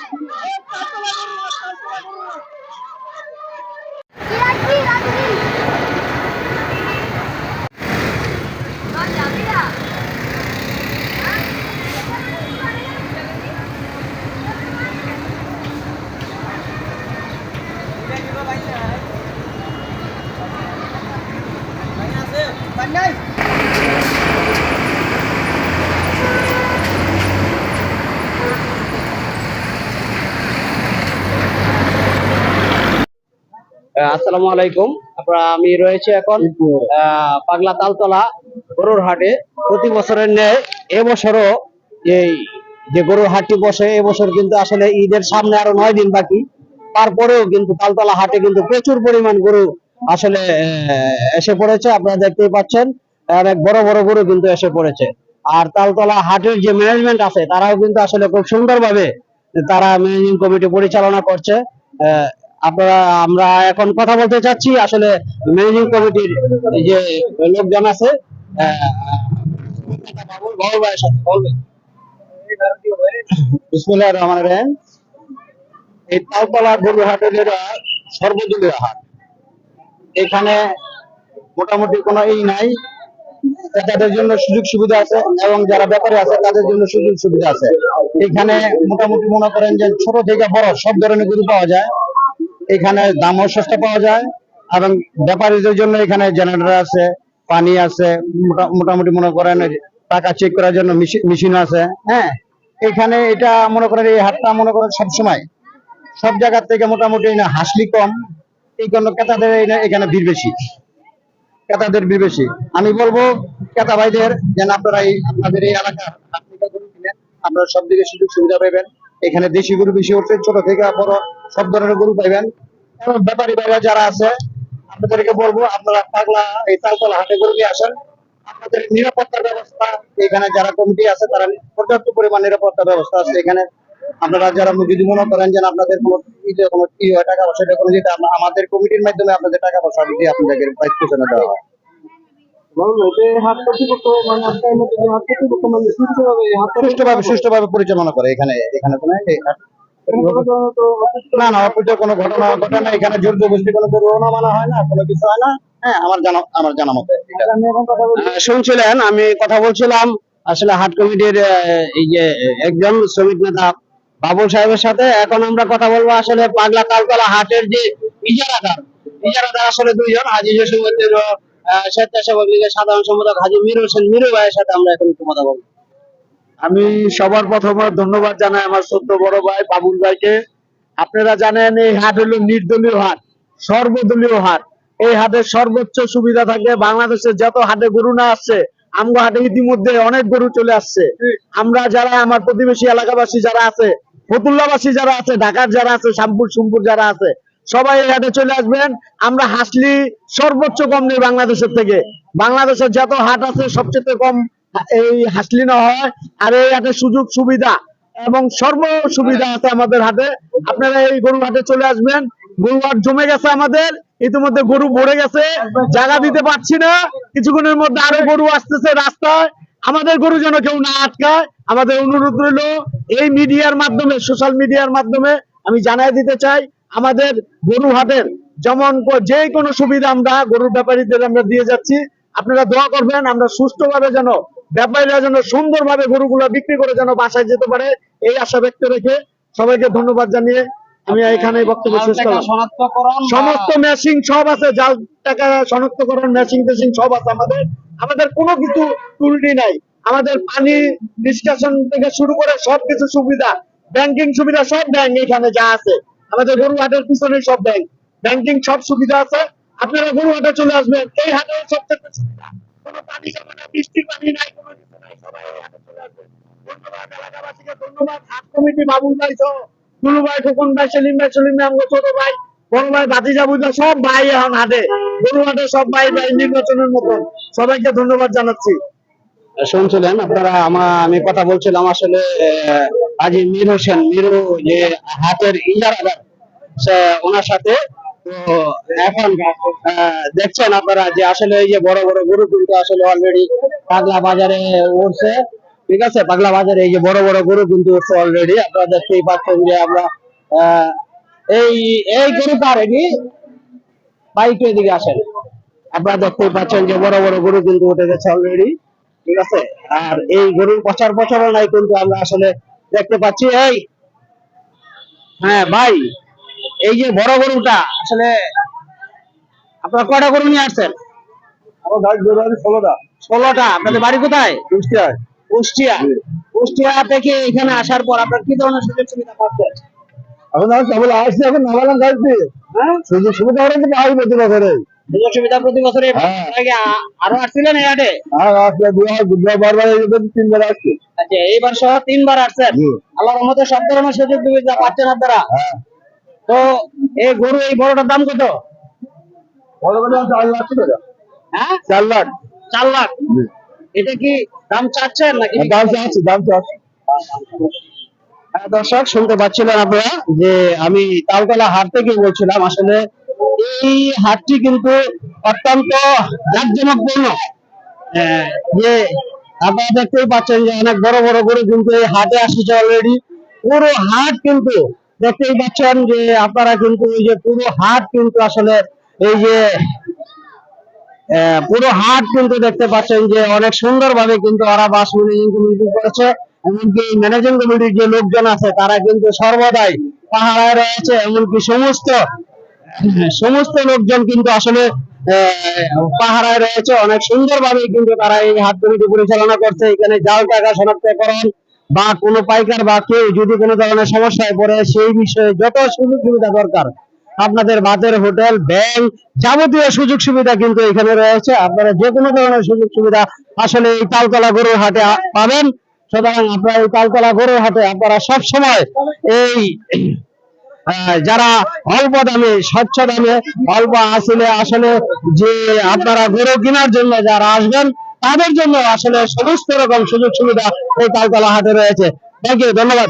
আহ, আসসালামু আলাইকুম। আপনারা আমি রয়েছে এখন পাগলা তালতলা গরুর হাটে প্রতি বছরের ন্যায় এবছরও এই যে গরুর হাটটি বসে, এবছর কিন্তু আসলে ঈদের সামনে আরও নয় দিন বাকি। তারপরেও কিন্তু তালতলা হাটে কিন্তু প্রচুর পরিমাণ গরু আসলে এসে পড়েছে। আপনারা দেখতেই পাচ্ছেন অনেক বড় বড় গরু কিন্তু এসে পড়েছে। আর তালতলা হাটের যে ম্যানেজমেন্ট আছে, তারাও কিন্তু আসলে খুব সুন্দরভাবে তারা ম্যানেজিং কমিটি পরিচালনা করছে। আপনারা, আমরা এখন কথা বলতে চাচ্ছি, আসলে ম্যানেজিং কমিটির যে লোকজন আছে এই এখানে মোটামুটি কোনো এই নাই। তাদের জন্য সুযোগ সুবিধা আছে এবং যারা ব্যাপারী আছে, তাদের জন্য সুযোগ সুবিধা আছে। এখানে মোটামুটি মনে করেন যে ছোট থেকে বড় সব ধরনের গরু পাওয়া যায়। এখানে দামও সস্তা পাওয়া যায় এবং ব্যাপারীদের জন্য এখানে জেনারেটর আছে, পানি আছে মোটামুটি মনে করেন টাকা চেক করার জন্য মেশিন আছে হ্যাঁ? এখানে এটা মনে করেন এই হাটটা মনে করেন সবসময়। সব জায়গার থেকে মোটামুটি না হাসলি কম, এই জন্য ক্রেতাদের এই- এখানে ভিড় বেশি। ক্রেতাদের ভিড় বেশি। আমি বলব ক্রেতা ভাইদের যেন আপনারা এই আপনাদের এই এলাকার আপনারা সব দিকে সুযোগ সুবিধা পাবেন। এখানে দেশি গরু বেশি উঠছে, ছোট থেকে বড় সব ধরনের গরু পাইবেন। এবং ব্যাপারী ভাইরা যারা আছে আপনাদেরকে বলব আপনারা পাগলা এই তালতলা হাটে গরু নিয়ে আসেন। আপনাদের নিরাপত্তার ব্যবস্থা এখানে যারা কমিটি আছে তারা পর্যাপ্ত পরিমাণ নিরাপত্তা ব্যবস্থা আছে এখানে। আপনারা যারা যদি মনে করেন যে আপনাদের কোনো কোনো কি হয় টাকা পয়সা এটা কোনো যেটা আমাদের কমিটির মাধ্যমে আপনাদের টাকা পয়সা দিয়ে আপনাদের দায়িত্ব পেছনে দেওয়া হয়। সুষ্ঠুভাবে সুষ্ঠুভাবে পরিচালনা করে এখানে এখানে কোনো না না কোনো ঘটনা ঘটে না এখানে কোনো দুর্ঘটনা মানা হয় না কোনো কিছু হয় না। হ্যাঁ আমার জানা আমার জানা মতে শুনছিলেন আমি কথা বলছিলাম আসলে হাট কমিটির এই যে একজন শ্রমিক নেতা বাবুল সাহেবের সাথে। এখন আমরা কথা বলব আসলে পাগলা তালতলা হাটের যে ইজারাদার। ইজারাদার আসলে দুইজন হাজি আহ, স্বেচ্ছাসেবক লীগের সাধারণ সম্পাদক হাজি মির হোসেন মিরু ভাইয়ের সাথে আমরা এখন একটু কথা বলব। আমি সবার প্রথমে ধন্যবাদ জানাই আমার ছোট্ট বড় ভাই বাবুল ভাইকে। আপনারা জানেন এই হাট হলো নির্দলীয় হাট, সর্বদলীয় হাট। এই হাটের সর্বোচ্চ সুবিধা থাকে বাংলাদেশের যত হাটে গরু না আসছে, আমগো হাটে ইতিমধ্যে অনেক গরু চলে আসছে। আমরা যারা আমার প্রতিবেশী এলাকাবাসী যারা আছে, ফতুল্লাবাসী যারা আছে, ঢাকার যারা আছে, শ্যামপুর, সুমপুর যারা আছে, সবাই এই হাটে চলে আসবেন। আমরা হাসলি সর্বোচ্চ কম নেই বাংলাদেশের থেকে। বাংলাদেশের যত হাট আছে সবচেয়ে কম এই হাসলি না হয় আর এই হাটে সুযোগ সুবিধা এবং সর্ব সুবিধা আছে আমাদের হাটে। আপনারা এই গরু হাটে চলে আসবেন। গরু হাট জমে গেছে আমাদের, ইতিমধ্যে গরু ভরে গেছে। জায়গা দিতে পারছি না। কিছুক্ষণের মধ্যে আরও গরু আসতেছে রাস্তায়। আমাদের গরু যেন কেউ না আটকায়, আমাদের অনুরোধ রইল, এই মিডিয়ার মাধ্যমে সোশ্যাল মিডিয়ার মাধ্যমে আমি জানাই দিতে চাই, আমাদের গরু হাটের যেমন যে কোনো সুবিধা আমরা গরুর ব্যাপারীদের আমরা দিয়ে যাচ্ছি। আপনারা দোয়া করবেন, আমরা সুষ্ঠুভাবে যেন ব্যাপারীরা যেন সুন্দরভাবে গরুগুলো বিক্রি করে যেন বাসায় যেতে পারে এই আশা ব্যক্ত রেখে সবাইকে ধন্যবাদ জানিয়ে আমি এখানে বক্তব্য শেষ করলাম। সমস্ত মেশিন সব আছে জাল টাকা শনাক্তকরণ মেশিন টেশিন সব আছে আমাদের। আমাদের কোনো কিছু ত্রুটি নাই। আমাদের পানি নিষ্কাশন থেকে শুরু করে সব কিছু সুবিধা ব্যাংকিং সুবিধা সব ব্যাংক এখানে যা আছে। আমাদের গরু হাটের পিছনে সব ব্যাংক ব্যাংকিং সব সুবিধা আছে। আপনারা গরু হাটে চলে আসবেন এই হাটে সবচেয়ে সুবিধা। কোনো পানি না বৃষ্টির পানি নাই কোনো কিছু নাই সবাই হাটে চলে আসবেন ধন্যবাদ এলাকাবাসীকে ধন্যবাদ হাট কমিটি বাবুল ভাই সহ ভাই ভাই সেলিম ভাই ভাই আমার ছোট ভাই বড় ভাই সব ভাই এখন হাটে সব ভাই ভাই নির্বাচনের মতন। সবাইকে ধন্যবাদ জানাচ্ছি। শুনছিলেন আপনারা আমা আমি কথা বলছিলাম আসলে আহ, হাজি মীর হোসেন মিরু যে হাতের ইজারাদার ওনার সাথে এখন দেখছেন আপনারা যে আসলে এই যে বড় বড় গরু কিন্তু আসলে অলরেডি পাগলা বাজারে উঠছে। ঠিক আছে? পাগলা বাজারে এই যে বড় বড় গরু কিন্তু উঠছে অলরেডি আপনারা দেখতেই পাচ্ছেন যে আমরা এই এই গরু কার এটি? বাইক এদিকে আসেন। আপনারা দেখতেই পাচ্ছেন যে বড় বড় গরু কিন্তু উঠে গেছে অলরেডি ঠিক আছে? আর এই গরুর প্রচার প্রচারণায় কিন্তু আমরা আসলে দেখতে পাচ্ছি, এই হ্যাঁ ভাই। এই যে বড় গরুটা আসলে আপনারা কয়টা গরু নিয়ে আসছেন? ষোলোটা। ষোলোটা আপনাদের বাড়ি কোথায়? কুষ্টিয়ায়। কুষ্টিয়া। কুষ্টিয়া থেকে এখানে আসার পর আপনার কি ধরনের সুযোগ সুবিধা পাচ্ছেন? এখন আমি কেবল আসছি এখন নামালাম গাছ হ্যাঁ? সুযোগ সুবিধা করে পাই প্রতি বছরে সুযোগ সুবিধা প্রতি বছরে হ্যাঁ। আরও আসছিলেন এই হাটে? আর আসলে দু হাজার দুবার বারবার তিনবার আসছে। আচ্ছা এইবার সহ তিনবার আসছেন? রহমতে সব ধরনের সুযোগ সুবিধা পাচ্ছেন আপনারা? হ্যাঁ। তো এই গরু এই বড়টার দাম কত? হ্যাঁ? চার লাখ। চার লাখ? এটা কি দাম চাচ্ছেন নাকি দাম চাচ্ছি দাম চাচ্ছি। হ্যাঁ, দর্শক শুনতে পাচ্ছিলেন আপনারা যে আমি তালতলা হাট থেকে বলছিলাম আসলে এই হাটটি কিন্তু অত্যন্ত জাঁকজমকপূর্ণ যে আপনারা দেখতেই পাচ্ছেন যে অনেক বড় বড় গরু কিন্তু এই হাটে আসছে অলরেডি পুরো হাট কিন্তু দেখতেই পাচ্ছেন যে আপনারা কিন্তু এই যে পুরো হাট কিন্তু আসলে এই যে পুরো হাট কিন্তু দেখতে পাচ্ছেন যে অনেক সুন্দর ভাবে কিন্তু ওরা বাস মিটিং করেছে। এমনকি ম্যানেজিং কমিটির যে লোকজন আছে, তারা কিন্তু সর্বদাই পাহাড়ায় রয়েছে। এমনকি সমস্ত সমস্ত লোকজন কিন্তু আসলে পাহাড়ায় রয়েছে। অনেক সুন্দর ভাবে কিন্তু তারা এই হাট কমিটি পরিচালনা করছে। এখানে জাল টাকা শনাক্তকরণ বা কোনো পাইকার বা কেউ যদি কোনো ধরনের সমস্যায় পড়ে, সেই বিষয়ে যত সুযোগ সুবিধা দরকার, আপনাদের বাতের হোটেল, ব্যাংক যাবতীয় সুযোগ সুবিধা কিন্তু এখানে রয়েছে। আপনারা যে কোনো ধরনের সুযোগ সুবিধা আসলে এই তালতলা গরুর হাটে পাবেন। সুতরাং আপনারা এই তালতলা গরুর হাটে আপনারা সব সময় এই যারা অল্প দামে, স্বচ্ছ দামে অল্প আসলে আসলে যে আপনারা গরু কেনার জন্য যারা আসবেন তাদের জন্য আসলে সমস্ত রকম সুযোগ সুবিধা এই তালতলা হাতে রয়েছে। থ্যাংক ইউ ধন্যবাদ।